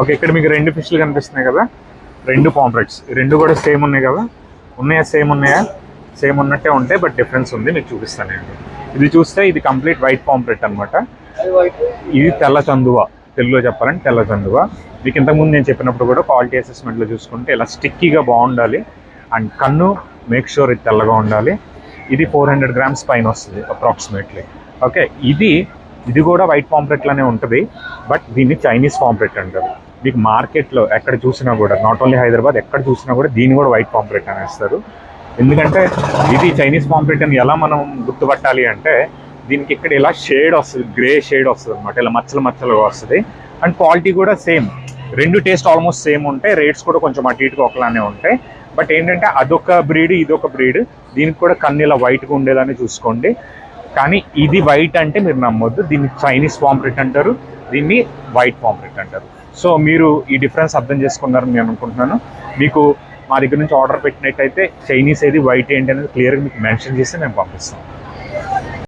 Okay ఇక్కడ మీకు రెండు ఫిష్లు కనిపిస్తున్నాయి కదా. రెండు పాంప్లెట్స్. రెండు కూడా సేమ్ ఉన్నాయి కదా. ఉన్నాయా? సేమ్ ఉన్నాయా? సేమ్ ఉన్నట్టే ఉంటాయి బట్ డిఫరెన్స్ ఉంది. మీకు చూపిస్తాను నేను. ఇది చూస్తే ఇది కంప్లీట్ వైట్ పాంప్లెట్ అనమాట ఇది తెల్ల చందువ. తెలుగులో చెప్పాలంటే తెల్ల చందువ. మీకు ఇంతకుముందు నేను చెప్పినప్పుడు కూడా క్వాలిటీ అసెస్మెంట్లో చూసుకుంటే ఇలా స్టిక్కీగా బాగుండాలి. అండ్ కన్ను మేక్ షూర్ ఇది తెల్లగా ఉండాలి. ఇది ఫోర్ హండ్రెడ్ గ్రామ్స్ పైన వస్తుంది అప్రాక్సిమేట్లీ ఓకే ఇది ఇది కూడా వైట్ పాంప్లెట్లోనే ఉంటుంది బట్ దీన్ని చైనీస్ పాంప్లెట్ అంటారు. మీకు మార్కెట్లో ఎక్కడ చూసినా కూడా నాట్ ఓన్లీ హైదరాబాద్ ఎక్కడ చూసినా కూడా దీన్ని కూడా వైట్ పాంప్లెట్ అనేస్తారు. ఎందుకంటే ఇది చైనీస్ పాంప్లెట్ అని ఎలా మనం గుర్తుపట్టాలి అంటే దీనికి ఇక్కడ ఇలా షేడ్ వస్తుంది గ్రే షేడ్ వస్తుంది అనమాట ఇలా మచ్చలు మచ్చలుగా వస్తుంది. అండ్ క్వాలిటీ కూడా సేమ్ రెండు టేస్ట్ ఆల్మోస్ట్ సేమ్ ఉంటాయి రేట్స్ కూడా కొంచెం అటు ఇటుగా ఒకలానే ఉంటాయి. బట్ ఏంటంటే అదొక బ్రీడ్ ఇదొక బ్రీడ్ దీనికి కూడా కన్ను ఇలా వైట్గా ఉండేదాన్ని చూసుకోండి. కానీ ఇది వైట్ అంటే మీరు నమ్మొద్దు. దీన్ని చైనీస్ పాంప్లెట్ అంటారు. దీన్ని వైట్ పాంప్లెట్ అంటారు. సో మీరు ఈ డిఫరెన్స్ అర్థం చేసుకున్నారని నేను అనుకుంటున్నాను. మీకు మా దగ్గర నుంచి ఆర్డర్ పెట్టినట్టయితే చైనీస్ ఏది వైట్ ఏంటి అనేది క్లియర్గా మీకు మెన్షన్ చేసి మేము పంపిస్తాం